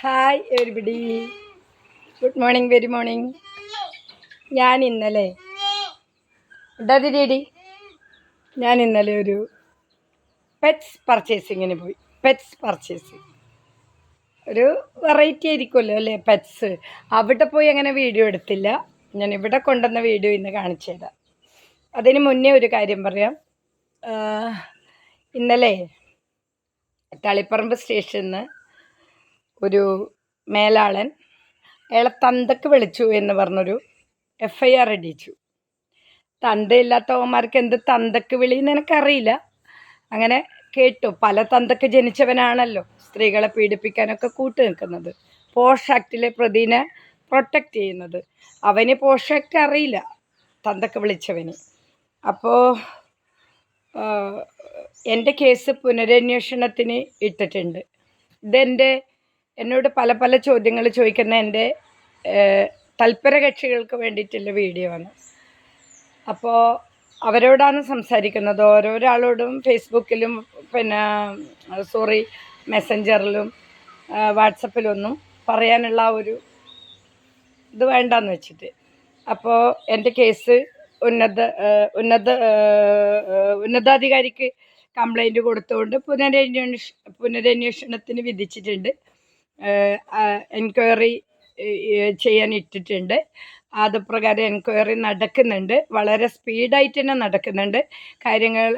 Hi everybody good morning very morning ഞാൻ ഇന്നലെ D ഞാൻ ഇന്നലെ ഒരു പെറ്റ്സ് പർച്ചേസിങ്ങിന് പോയി. പെറ്റ്സ് പർച്ചേസിങ് ഒരു വെറൈറ്റി ആയിരിക്കുമല്ലോ അല്ലേ പെറ്റ്സ് അവിടെ പോയി അങ്ങനെ വീഡിയോ എടുത്തില്ല. ഞാൻ ഇവിടെ കൊണ്ടുവന്ന വീഡിയോ ഇന്ന് കാണിച്ചു തരാം. അതിന് മുന്നേ ഒരു കാര്യം പറയാം. ഇന്നലെ തളിപ്പറമ്പ് സ്റ്റേഷനിൽ നിന്ന് ഒരു മേലാളൻ അയാളെ തന്തക്ക് വിളിച്ചു എന്ന് പറഞ്ഞൊരു എഫ് ഐ ആർ അടിച്ചു. തന്തയില്ലാത്തവന്മാർക്ക് എന്ത് തന്തക്ക് വിളി എന്ന് എനിക്കറിയില്ല. അങ്ങനെ കേട്ടു. പല തന്തക്ക് ജനിച്ചവനാണല്ലോ. സ്ത്രീകളെ പീഡിപ്പിക്കാനൊക്കെ കൂട്ടു നിൽക്കുന്നത്. പോഷ് ആക്റ്റിലെ പ്രതിനെ പ്രൊട്ടക്റ്റ് ചെയ്യുന്നത്. അവന് പോഷ് ആക്ട് അറിയില്ല. തന്തക്ക് വിളിച്ചവന്. അപ്പോൾ എന്റെ കേസ് പുനരന്വേഷണത്തിന് ഇട്ടിട്ടുണ്ട്. ഇതെന്റെ എന്നോട് പല പല ചോദ്യങ്ങൾ ചോദിക്കുന്ന എന്റെ തൽപര കക്ഷികൾക്ക് വേണ്ടിയിട്ടുള്ള വീഡിയോ ആണ്. അപ്പോൾ അവരോടാണ് സംസാരിക്കുന്നത്. ഓരോരാളോടും ഫേസ്ബുക്കിലും പിന്നെ സോറി മെസ്സഞ്ചറിലും വാട്സപ്പിലൊന്നും പറയാനുള്ള ഒരു ഇത് വേണ്ടെന്ന് വെച്ചിട്ട്. അപ്പോൾ എന്റെ കേസ് ഉന്നത ഉന്നത ഉന്നതാധികാരിക്ക് കംപ്ലൈന്റ് കൊടുത്തുകൊണ്ട് പുനരന്വേഷ പുനരന്വേഷണത്തിന് വിധിച്ചിട്ടുണ്ട്. എൻക്വയറി ചെയ്യാൻ ഇട്ടിട്ടുണ്ട്. അത് പ്രകാരം എൻക്വയറി നടക്കുന്നുണ്ട്. വളരെ സ്പീഡായിട്ട് തന്നെ നടക്കുന്നുണ്ട്. കാര്യങ്ങൾ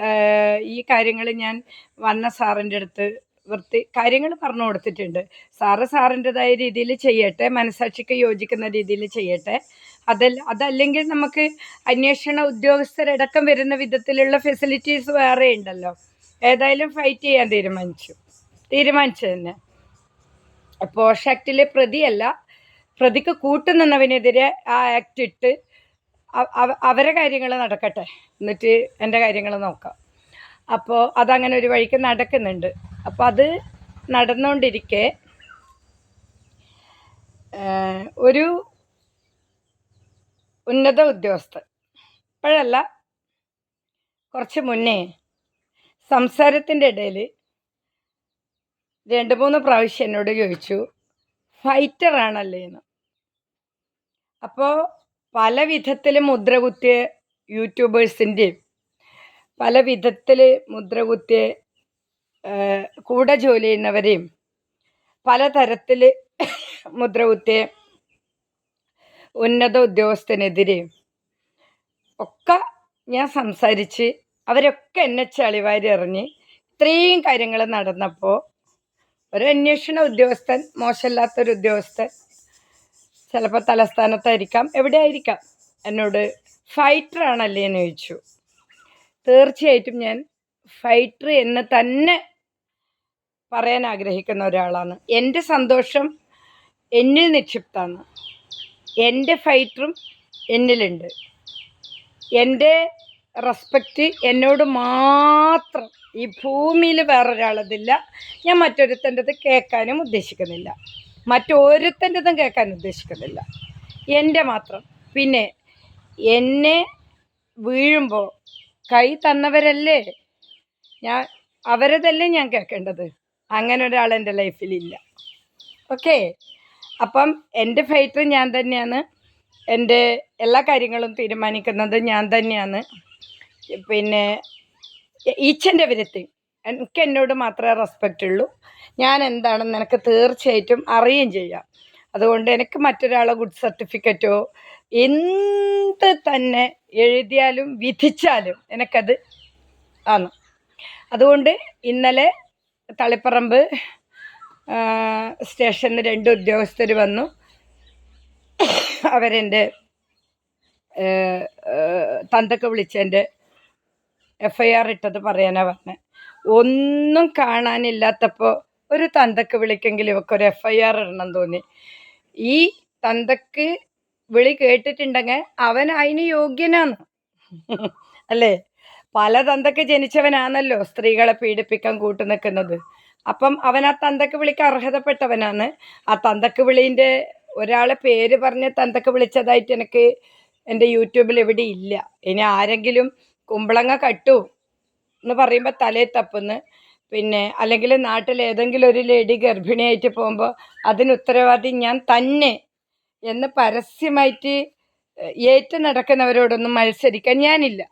ഈ കാര്യങ്ങൾ ഞാൻ വന്ന സാറിന്റെ അടുത്ത് വൃത്തി കാര്യങ്ങൾ പറഞ്ഞു കൊടുത്തിട്ടുണ്ട്. സാറ് സാറിന്റെതായ രീതിയിൽ ചെയ്യട്ടെ മനസാക്ഷിക്ക് യോജിക്കുന്ന രീതിയിൽ ചെയ്യട്ടെ. അതല്ല അതല്ലെങ്കിൽ നമുക്ക് അന്വേഷണ ഉദ്യോഗസ്ഥരടക്കം വരുന്ന വിധത്തിലുള്ള ഫെസിലിറ്റീസ് വേറെ ഉണ്ടല്ലോ ഏതായാലും ഫൈറ്റ് ചെയ്യാൻ തീരുമാനിച്ചു. തീരുമാനിച്ചു തന്നെ. പോഷ് ആക്ടിലെ പ്രതിയല്ല. പ്രതിക്ക് കൂട്ടുനിന്നവനെതിരെ ആ ആക്ട് ഇട്ട് അവ- അവ- അവരെ കാര്യങ്ങൾ നടക്കട്ടെ. എന്നിട്ട് എന്റെ കാര്യങ്ങൾ നോക്കാം. അപ്പോൾ അതങ്ങനെ ഒരു വഴിക്ക് നടക്കുന്നുണ്ട്. അപ്പോൾ അത് നടന്നുകൊണ്ടിരിക്കെ ഒരു ഉന്നത ഉദ്യോഗസ്ഥൻ. ഇപ്പോഴല്ല കുറച്ച് മുന്നേ സംസാരത്തിന്റെ ഇടയിൽ രണ്ട് മൂന്ന് പ്രാവശ്യം എന്നോട് ചോദിച്ചു ഫൈറ്റർ ആണല്ലേ എന്ന്. അപ്പോൾ പല വിധത്തിൽ മുദ്ര കുത്തിയ യൂട്യൂബേഴ്സിന്റെയും പല വിധത്തിൽ മുദ്ര കുത്തിയ കൂടെ ജോലി ചെയ്യുന്നവരെയും പലതരത്തിൽ മുദ്ര കുത്തിയ ഉന്നത ഉദ്യോഗസ്ഥനെതിരെയും ഒക്കെ ഞാൻ സംസാരിച്ച് അവരൊക്കെ എന്നെ ചളിവാരി എറിഞ്ഞ് ഇത്രയും കാര്യങ്ങൾ നടന്നപ്പോൾ ഒരു അന്വേഷണ ഉദ്യോഗസ്ഥൻ മോശമില്ലാത്തൊരു ഉദ്യോഗസ്ഥൻ. ചിലപ്പോൾ തലസ്ഥാനത്തായിരിക്കാം എവിടെ ആയിരിക്കാം എന്നോട് ഫൈറ്റർ ആണല്ലേ? എന്ന് ചോദിച്ചു. തീർച്ചയായിട്ടും ഞാൻ ഫൈറ്റർ എന്ന് തന്നെ പറയാൻ ആഗ്രഹിക്കുന്ന ഒരാളാണ്. എന്റെ സന്തോഷം എന്നിൽ നിക്ഷിപ്താണ് എന്റെ ഫൈറ്ററും എന്നിലുണ്ട്. എന്റെ റെസ്പെക്റ്റ് എന്നോട് മാത്രം ഈ ഭൂമിയിൽ വേറൊരാളതില്ല. ഞാൻ മറ്റൊരുത്തന്റെത് കേൾക്കാനും ഉദ്ദേശിക്കുന്നില്ല. മറ്റൊരുത്തന്റെതും കേൾക്കാൻ ഉദ്ദേശിക്കുന്നില്ല. എന്റെ മാത്രം. പിന്നെ എന്നെ വീഴുമ്പോൾ കൈ തന്നവരല്ലേ ഞാൻ അവരതല്ലേ ഞാൻ കേൾക്കേണ്ടത്? അങ്ങനെ ഒരാൾ എന്റെ ലൈഫിലില്ല. ഓക്കെ? അപ്പം എന്റെ ഫൈറ്റർ ഞാൻ തന്നെയാണ്. എന്റെ എല്ലാ കാര്യങ്ങളും തീരുമാനിക്കുന്നത് ഞാൻ തന്നെയാണ്. പിന്നെ ഈച്ച് ആൻഡ് എവരിത്തിങ് എനിക്ക് എന്നോട് മാത്രമേ റെസ്പെക്റ്റ് ഉള്ളൂ. ഞാൻ എന്താണെന്ന് എനിക്ക് തീർച്ചയായിട്ടും അറിയുകയും ചെയ്യാം. അതുകൊണ്ട് എനിക്ക് മറ്റൊരാളെ ഗുഡ് സർട്ടിഫിക്കറ്റോ എന്ത് തന്നെ എഴുതിയാലും വിധിച്ചാലും എനിക്കത് ആണ് അതുകൊണ്ട് ഇന്നലെ തളിപ്പറമ്പ് സ്റ്റേഷനിൽ രണ്ട് ഉദ്യോഗസ്ഥർ വന്നു. അവരെന്റെ തന്തക്ക് വിളിച്ചെന്റെ എഫ് ഐ ആർ ഇട്ടത് പറയാനാ പറഞ്ഞത് ഒന്നും കാണാനില്ലാത്തപ്പോൾ ഒരു തന്തക്ക് വിളിക്കെങ്കിൽ ഇവക്ക് ഒരു എഫ് ഐ ആർ ഇടണം തോന്നി. ഈ തന്തക്ക് വിളി കേട്ടിട്ടുണ്ടെങ്കിൽ അവൻ അതിന് യോഗ്യനാണ്. അല്ലേ? പല തന്തക്ക് ജനിച്ചവനാണല്ലോ സ്ത്രീകളെ പീഡിപ്പിക്കാൻ കൂട്ടു നിൽക്കുന്നത് അപ്പം അവൻ ആ തന്തക്ക് വിളിക്ക് അർഹതപ്പെട്ടവനാണ്. ആ തന്തക്ക് വിളീന്റെ ഒരാളെ പേര് പറഞ്ഞ് തന്തക്ക് വിളിച്ചതായിട്ട് എനിക്ക് എന്റെ യൂട്യൂബിൽ എവിടെ ഇല്ല. ഇനി ആരെങ്കിലും കുമ്പളങ്ങ കട്ടു എന്ന് പറയുമ്പോൾ തലേ തപ്പുന്നു. പിന്നെ അല്ലെങ്കിൽ നാട്ടിൽ ഏതെങ്കിലും ഒരു ലേഡി ഗർഭിണിയായിട്ട് പോകുമ്പോൾ അതിന് ഉത്തരവാദി ഞാൻ തന്നെ എന്ന് പരസ്യമായിട്ട് ഏറ്റു നടക്കുന്നവരോടൊന്നും മത്സരിക്കാൻ ഞാനില്ല.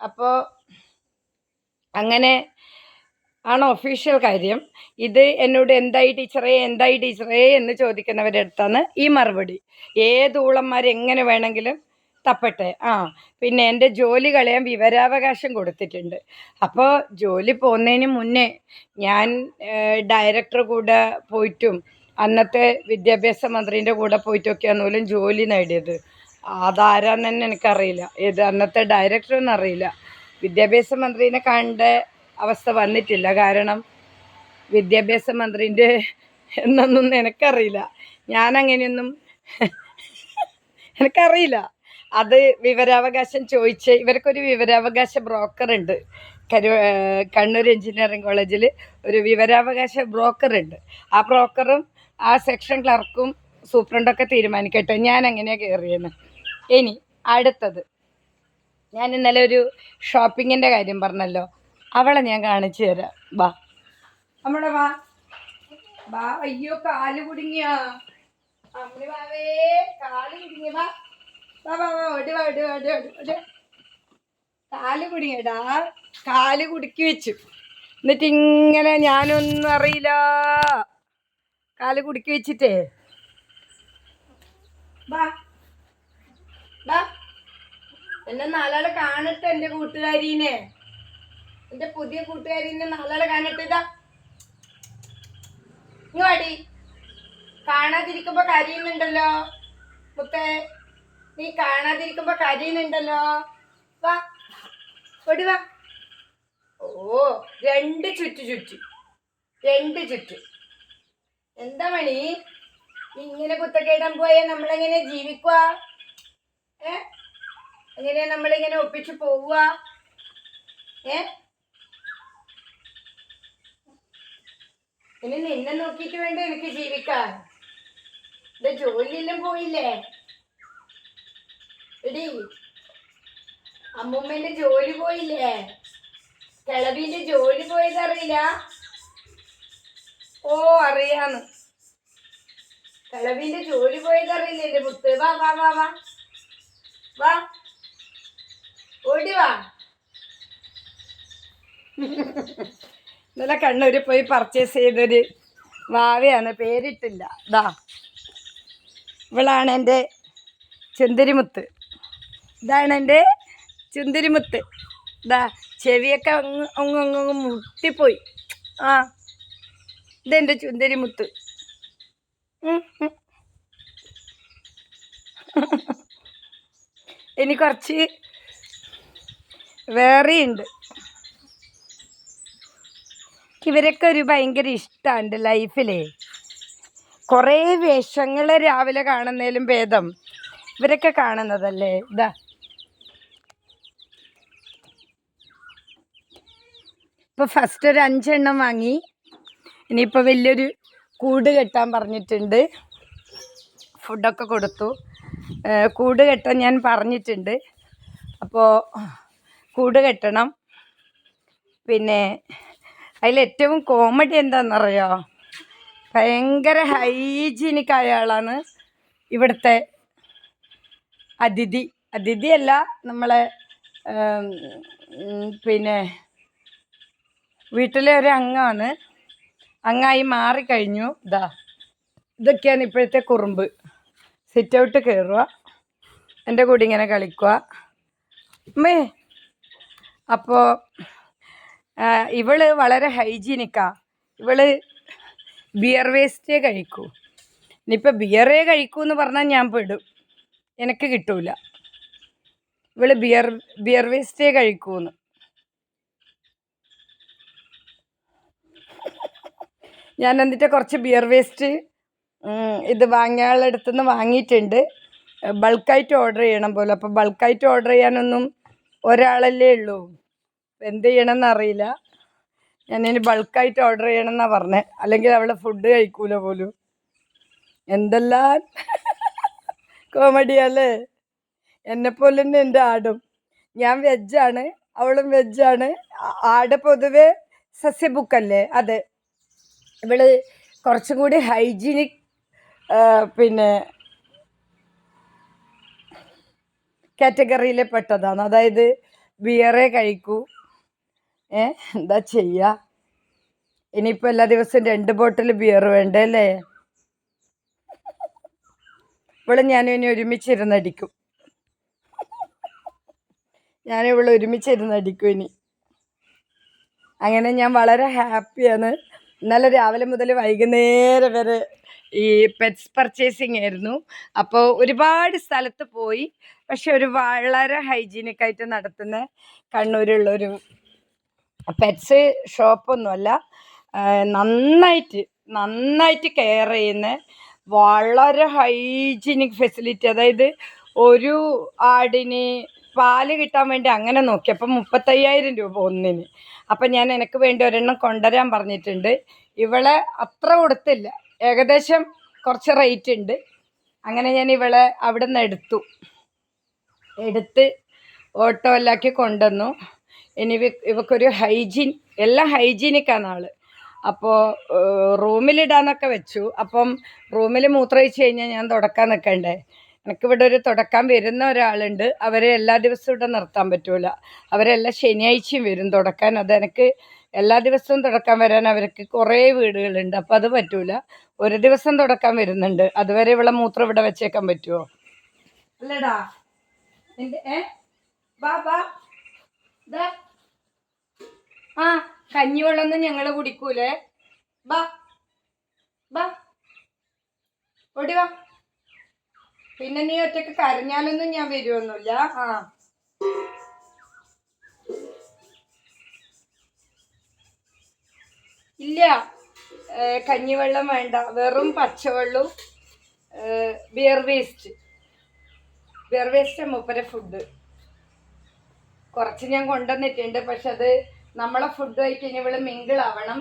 അപ്പോൾ അങ്ങനെ ആണ് ഒഫീഷ്യൽ കാര്യം. ഇത് എന്നോട് എന്തായി ടീച്ചറേ എന്തായി ടീച്ചറേ എന്ന് ചോദിക്കുന്നവരുടെ അടുത്താണ് ഈ മറുപടി. ഏത് ഊളന്മാർ എങ്ങനെ വേണമെങ്കിലും തപ്പട്ടെ. ആ പിന്നെ എന്റെ ജോലി കളയാൻ വിവരാവകാശം കൊടുത്തിട്ടുണ്ട്. അപ്പോൾ ജോലി പോകുന്നതിന് മുന്നേ ഞാൻ ഡയറക്ടർ കൂടെ പോയിട്ടും അന്നത്തെ വിദ്യാഭ്യാസ മന്ത്രിന്റെ കൂടെ പോയിട്ടൊക്കെയാണ് പോലും ജോലി നേടിയത്. അതാരാന്ന് തന്നെ എനിക്കറിയില്ല. ഏത് അന്നത്തെ ഡയറക്ടറൊന്നും അറിയില്ല. വിദ്യാഭ്യാസ മന്ത്രിനെ കണ്ട അവസ്ഥ വന്നിട്ടില്ല. കാരണം വിദ്യാഭ്യാസ മന്ത്രിന്റെ എന്നൊന്നും എനിക്കറിയില്ല. ഞാൻ അങ്ങനെയൊന്നും എനിക്കറിയില്ല. അത് വിവരാവകാശം ചോദിച്ച് ഇവർക്കൊരു വിവരാവകാശ ബ്രോക്കർ ഉണ്ട്. കണ്ണൂർ എഞ്ചിനീയറിംഗ് കോളേജിൽ ഒരു വിവരാവകാശ ബ്രോക്കർ ഉണ്ട്. ആ ബ്രോക്കറും ആ സെക്ഷൻ ക്ലർക്കും സൂപ്രണ്ടൊക്കെ തീരുമാനിക്കട്ടെ. ഞാൻ അങ്ങനെയാണ് കയറിയെന്ന് ഇനി അടുത്തത്. ഞാൻ ഇന്നലെ ഒരു ഷോപ്പിങ്ങിന്റെ കാര്യം പറഞ്ഞല്ലോ. അവളെ ഞാൻ കാണിച്ചു തരാം. വാ. നമ്മളെ വാ. വാ അയ്യോ കാൽ കുടുങ്ങിയാ. അമ്മി വാവേ കാൽ ഓടി വാ ഓടി ഓടി ഓടി. കാൽ കുടുങ്ങിയടാ. കാൽ കുടുക്കി വെച്ചു. എന്നിട്ട് ഇങ്ങനെ ഞാനൊന്നും അറിയില്ല. കാൽ കുടുക്കി വെച്ചിട്ടേ. ബാ വാ. എന്നെ നാലാളെ കാണട്ടെ എന്റെ കൂട്ടുകാരീനെ. എന്റെ പുതിയ കൂട്ടുകാരീനെ നാലാളെ കാണട്ടെ. ഇതാ. കാണാതിരിക്കുമ്പോ കരയുന്നുണ്ടല്ലോ മുത്തേ. നീ കാണാതിരിക്കുമ്പോ കരയുന്നുണ്ടല്ലോ. വാ. ഓടി വാ. ഓ രണ്ട് ചുറ്റു ചുറ്റു. രണ്ട് ചുറ്റു. എന്താ മണി? ഇങ്ങനെ കുത്തക്കേടാൻ പോയാൽ നമ്മളെങ്ങനെ ജീവിക്കുക ഏ? എങ്ങനെയാ നമ്മളിങ്ങനെ ഒപ്പിച്ച് പോവുക ഏ? ഇനി നിന്നെ നോക്കിയിട്ട് വേണ്ട എനിക്ക് ജീവിക്കാൻ. എന്റെ ജോലിയെല്ലാം പോയില്ലേ? എടി അമ്മൂമ്മേന്റെ ജോലി പോയില്ലേ? കിളവിന്റെ ജോലി പോയത് അറിയില്ല ഓ അറിയാന്ന്. കിളവിന്റെ ജോലി പോയത് അറിയില്ല എന്റെ മുത്ത്? വാ വാ വാ വാ. വാ. ഓടി വാ. ഇന്നലെ കണ്ണൂര് പോയി പർച്ചേസ് ചെയ്തൊരു വാവയാണ് പേരിട്ടില്ല. ദാ ഇവളാണ് എന്റെ ചുന്തിരിമുത്ത്. ഇതാണ് എന്റെ ചുന്തിരിമുത്ത്. ഇതാ ചെവിയൊക്കെ അങ്ങ് അങ്ങ് അങ്ങ് മുട്ടിപ്പോയി. ആ ഇതെന്റെ ചുന്തിരിമുത്ത്. ഇനി കുറച്ച് വേറെയുണ്ട്. ഇവരൊക്കെ ഒരു ഭയങ്കര ഇഷ്ടമാണ് എന്റെ ലൈഫിലേ. കുറേ വേഷങ്ങൾ രാവിലെ കാണുന്നതിലും ഭേദം. ഇവരൊക്കെ കാണുന്നതല്ലേ? ഇതാ ഇപ്പോൾ ഫസ്റ്റ് ഒരു അഞ്ചെണ്ണം വാങ്ങി. ഇനിയിപ്പോൾ വലിയൊരു കൂട് കെട്ടാൻ പറഞ്ഞിട്ടുണ്ട്. ഫുഡൊക്കെ കൊടുത്തു. കൂട് കെട്ടാൻ ഞാൻ പറഞ്ഞിട്ടുണ്ട്. അപ്പോൾ കൂട് കെട്ടണം. പിന്നെ അതിലേറ്റവും കോമഡി എന്താണെന്നറിയോ ഭയങ്കര ഹൈജീനിക് ആയ ഇവിടുത്തെ അതിഥി. അതിഥിയല്ല നമ്മളെ പിന്നെ വീട്ടിലെ ഒരു അംഗമാണ് അംഗമായി മാറിക്കഴിഞ്ഞു. ഇതാ ഇതൊക്കെയാണ് ഇപ്പോഴത്തെ കുറുമ്പ്. സിറ്റ് ഔട്ട് കയറുക എന്റെ കൂടെ ഇങ്ങനെ കളിക്കുക. അമ്മേ അപ്പോൾ ഇവൾ വളരെ ഹൈജീനിക്കാ ഇവൾ ബിയർ വേസ്റ്റേ കഴിക്കൂ. ഇനിയിപ്പോൾ ബിയറേ കഴിക്കൂ എന്ന് പറഞ്ഞാൽ ഞാൻ പെടും. എനിക്ക് കിട്ടൂല. ഇവൾ ബിയർ ബിയർ വേസ്റ്റേ കഴിക്കൂന്ന്. ഞാൻ എന്നിട്ട് കുറച്ച് ബിയർ വേസ്റ്റ് ഇത് വാങ്ങിയാളടുത്തു നിന്ന് വാങ്ങിയിട്ടുണ്ട്. ബൾക്കായിട്ട് ഓർഡർ ചെയ്യണം പോലെ. അപ്പോൾ ബൾക്കായിട്ട് ഓർഡർ ചെയ്യാനൊന്നും ഒരാളല്ലേ ഉള്ളൂ. എന്ത് ചെയ്യണമെന്ന് അറിയില്ല. ഞാനിനി ബൾക്കായിട്ട് ഓർഡർ ചെയ്യണമെന്നാണ് പറഞ്ഞത് അല്ലെങ്കിൽ അവളെ ഫുഡ് കഴിക്കൂല പോലും. എന്തെല്ലാം കോമഡിയല്ലേ എന്നെപ്പോലെ തന്നെ എന്റെ ആടും. ഞാൻ വെജാണ് അവളും വെജാണ് ആട് പൊതുവെ സസ്യബുക്കല്ലേ അത്. ഇവൾ കുറച്ചും കൂടി ഹൈജീനിക് പിന്നെ കാറ്റഗറിയിൽ പെട്ടതാണ്. അതായത് ബിയറേ കഴിക്കൂ. ഏ എന്താ ചെയ്യുക ഇനിയിപ്പോൾ എല്ലാ ദിവസവും രണ്ട് ബോട്ടിൽ ബിയർ വേണ്ടേ അല്ലേ? ഇവളും ഞാനും ഇനി ഒരുമിച്ചിരുന്നടിക്കും ഞാൻ ഇവൾ ഒരുമിച്ചിരുന്ന് അടിക്കും ഇനി. അങ്ങനെ ഞാൻ വളരെ ഹാപ്പിയാണ്. ഇന്നലെ രാവിലെ മുതൽ വൈകുന്നേരം വരെ ഈ പെറ്റ്സ് പർച്ചേസിങ് ആയിരുന്നു. അപ്പോൾ ഒരുപാട് സ്ഥലത്ത് പോയി. പക്ഷെ ഒരു വളരെ ഹൈജീനിക് ആയിട്ട് നടത്തുന്ന കണ്ണൂരുള്ളൊരു പെറ്റ്സ് ഷോപ്പൊന്നുമല്ല നന്നായിട്ട് നന്നായിട്ട് കെയർ ചെയ്യുന്ന വളരെ ഹൈജീനിക് ഫെസിലിറ്റി അതായത് ഒരു ആടിന് പാൽ കിട്ടാൻ വേണ്ടി അങ്ങനെ നോക്കി. അപ്പം മുപ്പത്തയ്യായിരം രൂപ ഒന്നിന്. അപ്പം ഞാൻ എനിക്ക് വേണ്ടി ഒരെണ്ണം കൊണ്ടുവരാൻ പറഞ്ഞിട്ടുണ്ട്. ഇവളെ അത്ര കൊടുത്തില്ല. ഏകദേശം കുറച്ച് റേറ്റ് ഉണ്ട്. അങ്ങനെ ഞാൻ ഇവളെ അവിടെ നിന്ന് എടുത്തു. എടുത്ത് ഓട്ടോ എല്ലാക്കി കൊണ്ടുവന്നു. ഇനി ഇവ ഇവക്കൊരു ഹൈജീൻ എല്ലാം ഹൈജീനിക്കാണ് ആൾ. അപ്പോൾ റൂമിലിടാന്നൊക്കെ വെച്ചു. അപ്പം റൂമിൽ മൂത്രമൊഴിച്ച് കഴിഞ്ഞാൽ ഞാൻ തുടക്കാൻ നിൽക്കണ്ടേ എനിക്കിവിടെ ഒരു തുടക്കാൻ വരുന്ന ഒരാളുണ്ട്. അവരെ എല്ലാ ദിവസവും ഇവിടെ നിർത്താൻ പറ്റൂല. അവരെല്ലാം ശനിയാഴ്ചയും വരും തുടക്കാൻ. അത് എനിക്ക് എല്ലാ ദിവസവും തുടക്കാൻ വരാൻ അവർക്ക് കുറേ വീടുകളുണ്ട്. അപ്പോൾ അത് പറ്റൂല. ഒരു ദിവസം തുടക്കാൻ വരുന്നുണ്ട്. അതുവരെ ഇവിടെ മൂത്രം ഇവിടെ വെച്ചേക്കാൻ പറ്റുമോ അല്ലടാ. നിന്റെ ഏ? ബാ ബാ ദാ. ആ കഞ്ഞിവെള്ളമൊന്നും ഞങ്ങൾ കുടിക്കൂലേ? ബാ ബാ ഓടി വാ. പിന്നെ നീ ഒറ്റയ്ക്ക് കരഞ്ഞാലൊന്നും ഞാൻ വരുമൊന്നുമില്ല ആ. ഇല്ല. കഞ്ഞിവെള്ളം വേണ്ട. വെറും പച്ചവെള്ളവും ബിയർ വേസ്റ്റ് ബിയർ വേസ്റ്റ് മൂപ്പരെ ഫുഡ് കുറച്ച് ഞാൻ കൊണ്ടുവന്നിട്ടുണ്ട്. പക്ഷെ അത് നമ്മളെ ഫുഡുമായിട്ട് ഇനി ഇവൾ മിങ്കിളാവണം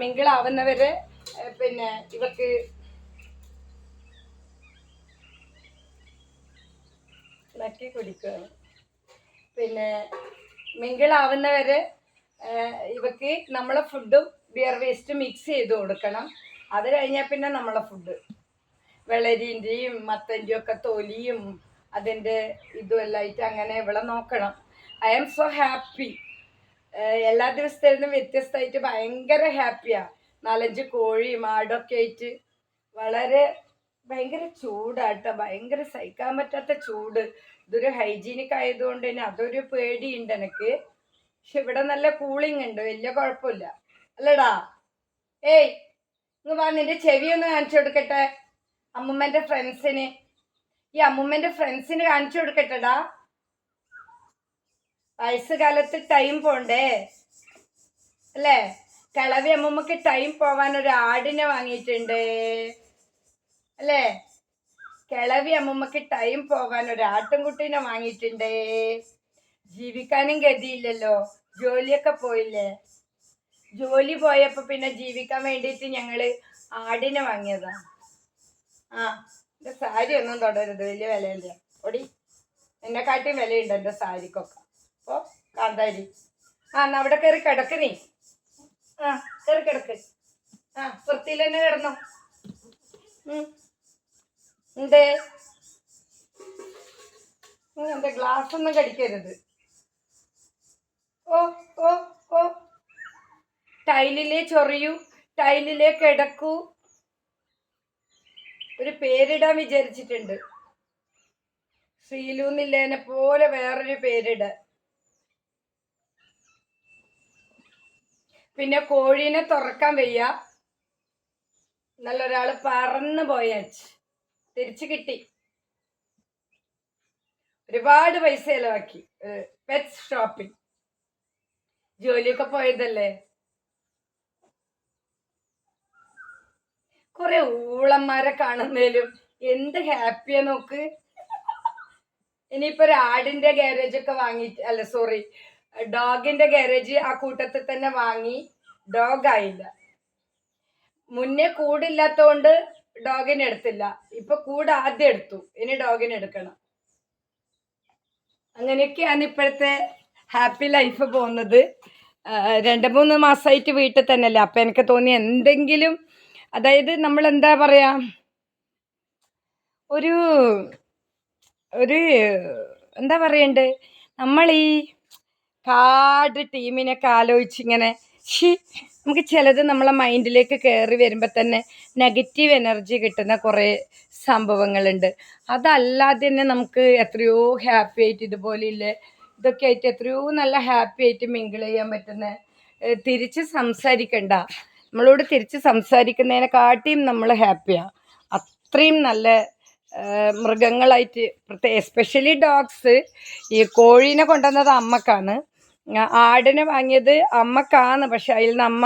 മിങ്കിളാവുന്നവരെ പിന്നെ ഇവക്ക് നക്കി കുടിക്കുകയാണ്. പിന്നെ മിങ്കിളാവുന്നവരെ ഇവക്ക് നമ്മളെ ഫുഡും ബിയർ വേസ്റ്റും മിക്സ് ചെയ്ത് കൊടുക്കണം. അത് കഴിഞ്ഞാൽ പിന്നെ നമ്മളെ ഫുഡ് വെളരീന്റെയും മത്തന്റെയും ഒക്കെ തൊലിയും അതിന്റെ ഇതും എല്ലായിട്ട് അങ്ങനെ ഇവിടെ നോക്കണം. ഐ ആം സോ ഹാപ്പി എല്ലാ ദിവസത്തേനും വ്യത്യസ്തമായിട്ട് ഭയങ്കര ഹാപ്പിയാണ് നാലഞ്ച് കോഴിയും ആടൊക്കെ ആയിട്ട് വളരെ ഭയങ്കര ചൂടാട്ടോ ഭയങ്കര സഹിക്കാൻ പറ്റാത്ത ചൂട്. ഇതൊരു ഹൈജീനിക് ആയതുകൊണ്ട് തന്നെ അതൊരു പേടിയുണ്ട് എനിക്ക്. പക്ഷെ ഇവിടെ നല്ല കൂളിംഗ് ഉണ്ട് വലിയ കുഴപ്പമില്ല. അല്ലടാ ഏയ് ഇങ്ങ് വാ നിന്റെ ചെവി ഒന്ന് കാണിച്ചു കൊടുക്കട്ടെ. അമ്മുമ്മന്റെ ഫ്രണ്ട്സിന് ഈ അമ്മുമ്മന്റെ ഫ്രണ്ട്സിന് കാണിച്ചു കൊടുക്കട്ടെടാ. വയസ്സുകാലത്ത് ടൈം പോണ്ടേ? അല്ലേ? കിളവി അമ്മുമ്മക്ക് ടൈം പോവാൻ ഒരു ആടിനെ വാങ്ങിയിട്ടുണ്ട്. അല്ലേ? കിളവി അമ്മമ്മക്ക് ടൈം പോകാൻ ഒരു ആട്ടിൻകുട്ടീനെ വാങ്ങിയിട്ടുണ്ടേ. ജീവിക്കാനും ഗതിയില്ലല്ലോ. ജോലിയൊക്കെ പോയില്ലേ? ജോലി പോയപ്പോ പിന്നെ ജീവിക്കാൻ വേണ്ടിയിട്ട് ഞങ്ങൾ ആടിനെ വാങ്ങിയതാ. ആ എന്റെ സാരി ഒന്നും തുടരുത്. വലിയ വിലയില്ല. എന്നെ എന്നെക്കാട്ടിയും വിലയുണ്ട് എന്റെ സാരിക്കൊക്കെ. ഓ കാന്താരി. ആ എന്നാ അവിടെ കയറി കിടക്ക് നീ. ആ കയറി കിടക്ക്. ആ വൃത്തിയിൽ തന്നെ കിടന്നോ. എന്തേ? എന്റെ ഗ്ലാസ് ഒന്നും കടിക്കരുത്. ഓ ഓ ഓ. ടൈലിലേ ചൊറിയൂ ടൈലിലേ കിടക്കൂ. ഒരു പേരിടാൻ വിചാരിച്ചിട്ടുണ്ട്. ശ്രീലൂന്നില്ലേനെ പോലെ വേറൊരു പേരിട പിന്നെ കോഴീനെ തുറക്കാൻ വയ്യ. നല്ലൊരാൾ പറന്നു പോയാച്ച്. തിരിച്ചു കിട്ടി. ഒരുപാട് പൈസ ചെലവാക്കി. പെറ്റ് ഷോപ്പിംഗ് ജോലിയൊക്കെ പോയതല്ലേ? കുറെ ഊളന്മാരെ കാണുന്നതിലും എന്ത് ഹാപ്പിയാ നോക്ക്. ഇനിയിപ്പോ ആടിന്റെ ഗാരേജ് ഒക്കെ വാങ്ങി അല്ല സോറി ഡോഗിന്റെ ഗാരേജ് ആ കൂട്ടത്തിൽ തന്നെ വാങ്ങി ഡോഗ് ആയില്ല. മുന്നേ കൂടില്ലാത്തോണ്ട് ഡോഗിനെ എടുത്തില്ല. ഇപ്പൊ കൂടെ ആദ്യം എടുത്തു. ഇനി ഡോഗിനെ എടുക്കണം. അങ്ങനെയൊക്കെയാണ് ഇപ്പോഴത്തെ ഹാപ്പി ലൈഫ് പോകുന്നത്. രണ്ട് മൂന്ന് മാസമായിട്ട് വീട്ടിൽ തന്നെയല്ലേ. അപ്പം എനിക്ക് തോന്നി എന്തെങ്കിലും അതായത് നമ്മൾ എന്താ പറയാ ഒരു ഒരു എന്താ പറയണ്ടേ നമ്മൾ ഈ കാട് ടീമിനൊക്കെ ആലോചിച്ച് ഇങ്ങനെ ഷി നമുക്ക് ചിലത് നമ്മളെ മൈൻഡിലേക്ക് കയറി വരുമ്പോൾ തന്നെ നെഗറ്റീവ് എനർജി കിട്ടുന്ന കുറേ സംഭവങ്ങളുണ്ട്. അതല്ലാതെ തന്നെ നമുക്ക് എത്രയോ ഹാപ്പി ആയിട്ട് ഇതുപോലെയില്ലേ ഇതൊക്കെ ആയിട്ട് എത്രയോ നല്ല ഹാപ്പി ആയിട്ട് മിങ്കിൾ ചെയ്യാൻ പറ്റുന്ന തിരിച്ച് സംസാരിക്കണ്ട. നമ്മളോട് തിരിച്ച് സംസാരിക്കുന്നതിനെക്കാട്ടിയും നമ്മൾ ഹാപ്പിയാണ് അത്രയും നല്ല മൃഗങ്ങളായിട്ട് പ്രത്യേക എസ്പെഷ്യലി ഡോഗ്സ് ഈ കോഴീനെ കൊണ്ടുവന്നത് അമ്മക്കാണ്. ആടിനെ വാങ്ങിയത് അമ്മക്കാന്ന്. പക്ഷെ അതിൽ നിന്ന് അമ്മ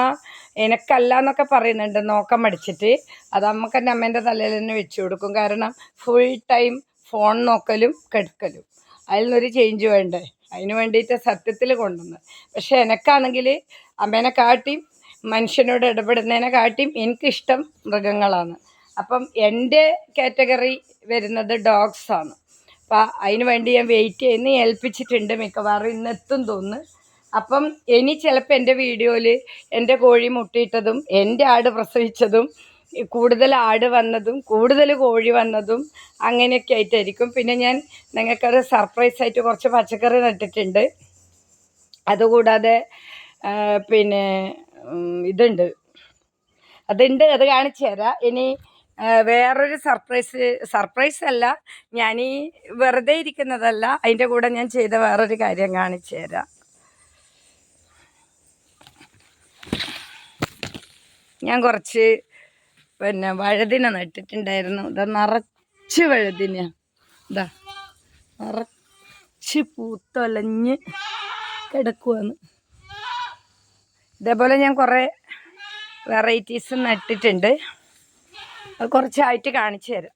എനക്കല്ല എന്നൊക്കെ പറയുന്നുണ്ട്. നോക്കം മടിച്ചിട്ട് അത് അമ്മയ്ക്ക് തന്നെ അമ്മേന്റെ തലയിൽ തന്നെ വെച്ച് കൊടുക്കും. കാരണം ഫുൾ ടൈം ഫോൺ നോക്കലും കെടുക്കലും. അതിൽ നിന്നൊരു ചേഞ്ച് വേണ്ടേ? അതിന് വേണ്ടിയിട്ട് സത്യത്തിൽ കൊണ്ടുവന്ന്. പക്ഷെ എനക്കാണെങ്കിൽ അമ്മേനെ കാട്ടിയും മനുഷ്യനോട് ഇടപെടുന്നതിനെ കാട്ടിയും എനിക്കിഷ്ടം മൃഗങ്ങളാണ്. അപ്പം എന്റെ കാറ്റഗറി വരുന്നത് ഡോഗ്സാണ് അപ്പം അതിന് വേണ്ടി ഞാൻ വെയിറ്റ് ചെയ്യുന്ന. ഏൽപ്പിച്ചിട്ടുണ്ട് മിക്കവാറും. ഇന്നെത്തും തോന്നുന്നു. അപ്പം ഇനി ചിലപ്പോൾ എന്റെ വീഡിയോയിൽ എന്റെ കോഴി മുട്ടിയിട്ടതും എന്റെ ആട് പ്രസവിച്ചതും കൂടുതൽ ആട് വന്നതും കൂടുതൽ കോഴി വന്നതും അങ്ങനെയൊക്കെ ആയിട്ടായിരിക്കും. പിന്നെ ഞാൻ നിങ്ങൾക്കത് സർപ്രൈസ് ആയിട്ട് കുറച്ച് പച്ചക്കറി നട്ടിട്ടുണ്ട്. അതുകൂടാതെ പിന്നെ ഇതുണ്ട്. അതുണ്ട്. അത് കാണിച്ചു തരാം. ഇനി വേറൊരു സർപ്രൈസ് സർപ്രൈസ് അല്ല. ഞാൻ ഈ വെറുതെ ഇരിക്കുന്നതല്ല. അതിന്റെ കൂടെ ഞാൻ ചെയ്ത വേറൊരു കാര്യം കാണിച്ചു തരാം. ഞാൻ കുറച്ച് പിന്നെ വഴുതിന നട്ടിട്ടുണ്ടായിരുന്നു. ഇതാ നിറച്ച് വഴുതിന. ഇതാ നിറച്ച് പൂത്തൊലഞ്ഞ് കിടക്കുവാന്ന് ഇതേപോലെ ഞാൻ കുറേ വെറൈറ്റീസ് നട്ടിട്ടുണ്ട്. അത് കുറച്ചായിട്ട് കാണിച്ചു തരാം.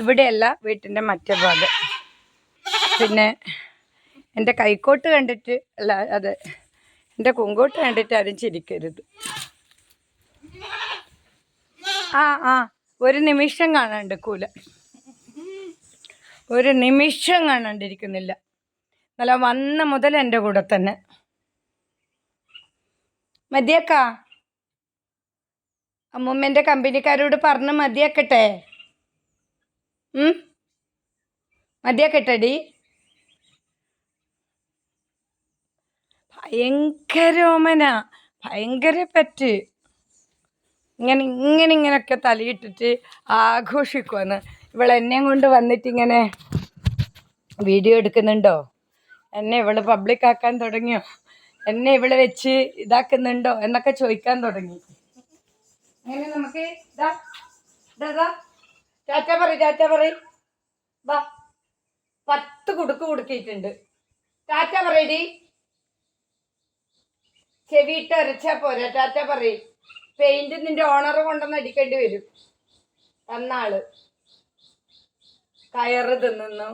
ഇവിടെയല്ല വീട്ടിന്റെ മറ്റേ ഭാഗം. പിന്നെ എന്റെ കൈക്കോട്ട് കണ്ടിട്ട് അല്ല അത് എന്റെ കുങ്കോട്ട് കണ്ടിട്ട് ആരും ചിരിക്കരുത്. ആ ആ ഒരു നിമിഷം കാണാണ്ട് കൂല. ഒരു നിമിഷം കാണാണ്ടിരിക്കുന്നില്ല. നല്ല വന്ന മുതൽ എന്റെ കൂടെ തന്നെ. മതിയക്ക. അമ്മൂമ്മന്റെ കമ്പനിക്കാരോട് പറഞ്ഞ് മതിയാക്കട്ടെ? മതിയാക്കട്ടെടി. ഭയങ്കര ഓമന ഭയങ്കര പറ്റ്. ഇങ്ങനെ ഇങ്ങനെ ഇങ്ങനെയൊക്കെ തലയിട്ടിട്ട് ആഘോഷിക്കുവാന്ന്. ഇവളെ എന്നെയും കൊണ്ട് വന്നിട്ട് ഇങ്ങനെ വീഡിയോ എടുക്കുന്നുണ്ടോ? എന്നെ ഇവൾ പബ്ലിക് ആക്കാൻ തുടങ്ങിയോ? എന്നെ ഇവൾ വെച്ച് ഇതാക്കുന്നുണ്ടോ? എന്നൊക്കെ ചോദിക്കാൻ തുടങ്ങി. അങ്ങനെ നമുക്ക് ഇതാ. ടാറ്റ പറ ചാറ്റ പറ വാ. പത്ത് കുടുക്ക് കൊടുക്കിയിട്ടുണ്ട്. ടാറ്റ പറയടി. ചെവിയിട്ട് അരച്ചാ പോരാ ടാറ്റ പറയ്. പെയിന്റ് നിന്റെ ഓണർ കൊണ്ടുവന്ന് അടിക്കേണ്ടി വരും. തന്നാൾ. കയറ് തിന്നുന്നു.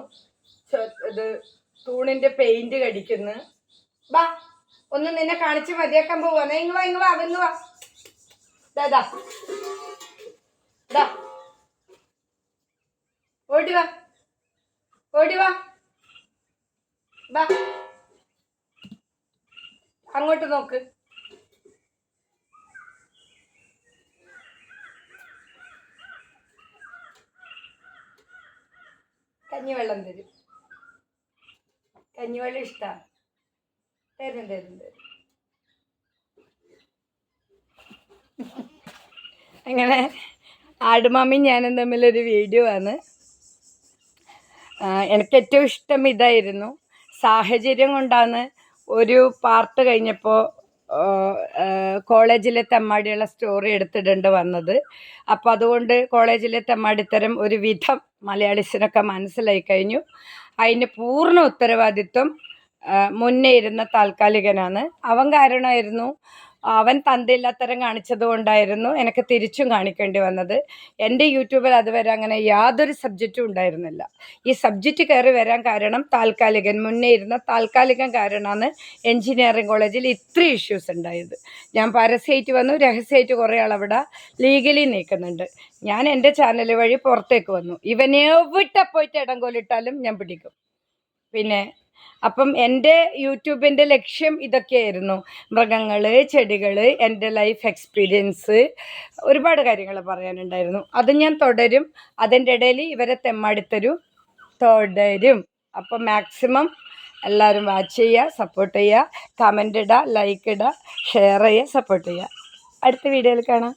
ഇത് തൂണിന്റെ പെയിന്റ് കടിക്കുന്നു. ബാ ഒന്ന് നിന്നെ കാണിച്ച് മതിയാക്കാൻ പോവാ. നിങ്ങളോ ഇങ്ങളോ അവന്ന് വാ. ദാ, ദാ. ഓടി വാ. ഓടി വാ. വാ. അങ്ങോട്ട് നോക്ക്. കഞ്ഞിവെള്ളം തരും. കഞ്ഞിവെള്ളം ഇഷ്ടമാണ് തരും തരും തരും. അങ്ങനെ ആടുമാമയും ഞാനും തമ്മിലൊരു വീഡിയോ ആണ്. എനിക്ക് ഏറ്റവും ഇഷ്ടം ഇതായിരുന്നു. സാഹചര്യം കൊണ്ടാണ് ഒരു പാർട്ട് കഴിഞ്ഞപ്പോൾ കോളേജിലെ തെമ്മാടിയുള്ള സ്റ്റോറി എടുത്തിടേണ്ടി വന്നത്. അപ്പോൾ അതുകൊണ്ട് കോളേജിലെ തെമ്മാടിത്തരം ഒരു വിധം മലയാളീസിനൊക്കെ മനസ്സിലായി കഴിഞ്ഞു. അതിന്റെ പൂർണ ഉത്തരവാദിത്വം മുന്നേ ഇരുന്ന താൽക്കാലികനാണ്. അവൻ കാരണമായിരുന്നു അവൻ തന്തയില്ലാത്തരം കാണിച്ചത് കൊണ്ടായിരുന്നു എനിക്ക് തിരിച്ചും കാണിക്കേണ്ടി വന്നത്. എന്റെ യൂട്യൂബിൽ അതുവരെ അങ്ങനെ യാതൊരു സബ്ജക്റ്റും ഉണ്ടായിരുന്നില്ല. ഈ സബ്ജക്റ്റ് കയറി വരാൻ കാരണം താൽക്കാലികൻ. മുന്നേ ഇരുന്ന താൽക്കാലികൻ കാരണമാണ് എൻജിനീയറിംഗ് കോളേജിൽ ഇത്രയും ഇഷ്യൂസ് ഉണ്ടായത്. ഞാൻ പരസ്യമായിട്ട് വന്നു. രഹസ്യമായിട്ട് കുറേ ആളവിടെ ലീഗലി നീക്കുന്നുണ്ട് ഞാൻ എന്റെ ചാനൽ വഴി പുറത്തേക്ക് വന്നു. ഇവനെ എവിടെ പോയിട്ട് ഇടം കൊലിട്ടാലും ഞാൻ പിടിക്കും. പിന്നെ അപ്പം എന്റെ യൂട്യൂബിന്റെ ലക്ഷ്യം ഇതൊക്കെയായിരുന്നു. മൃഗങ്ങൾ ചെടികൾ എന്റെ ലൈഫ് എക്സ്പീരിയൻസ് ഒരുപാട് കാര്യങ്ങൾ പറയാനുണ്ടായിരുന്നു. അത് ഞാൻ തുടരും. അതിന്റെ ഇടയിൽ ഇവരെ തെമ്മാടിത്തരും. തുടരും. അപ്പം മാക്സിമം എല്ലാവരും വാച്ച് ചെയ്യുക സപ്പോർട്ട് ചെയ്യുക. കമന്റ് ഇടുക ലൈക്ക് ഇടുക ഷെയർ ചെയ്യുക സപ്പോർട്ട് ചെയ്യുക. അടുത്ത വീഡിയോയിൽ കാണാം.